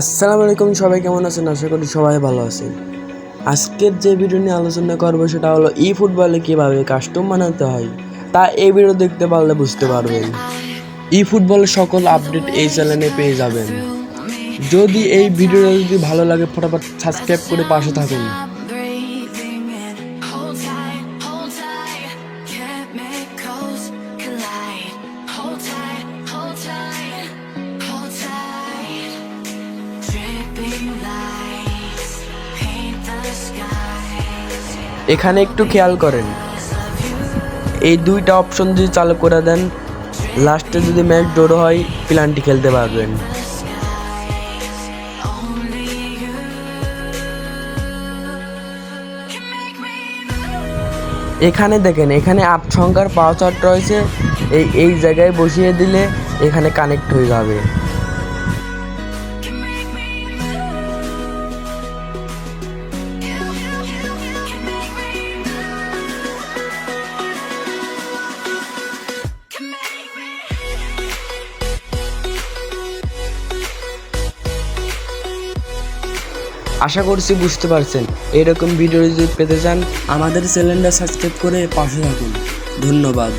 আসসালামু আলাইকুম, সবাই কেমন আছেন? আশা করি সবাই ভালো আছেন। আজকের যে ভিডিও নিয়ে আলোচনা করব সেটা হলো ই ফুটবলে কীভাবে কাস্টম বানাতে হয়, তা এই ভিডিও দেখতে পারলে বুঝতে পারবেন। ই ফুটবলের সকল আপডেট এই চ্যানেলে পেয়ে যাবেন। যদি এই ভিডিওটা যদি ভালো লাগে, ফটাফট সাবস্ক্রাইব করে পাশে থাকুন। এখানে একটু খেয়াল করেন এই দুইটা অপশন যদি চালু করে দেন লাস্টে যদি ম্যাচ ড্র হয় প্ল্যানটি খেলতে পারবেন. এখানে দেখেন, এখানে আট সংখ্যার পাওয়ার চার্ট রয়েছে, এই এই জায়গায় বসিয়ে দিলে এখানে কানেক্ট হয়ে যাবে আশা করছি বুঝতে পারছেন। এরকম ভিডিও যদি পেতে চান, আমাদের চ্যানেলটা সাবস্ক্রাইব করে পাশে থাকুন। ধন্যবাদ।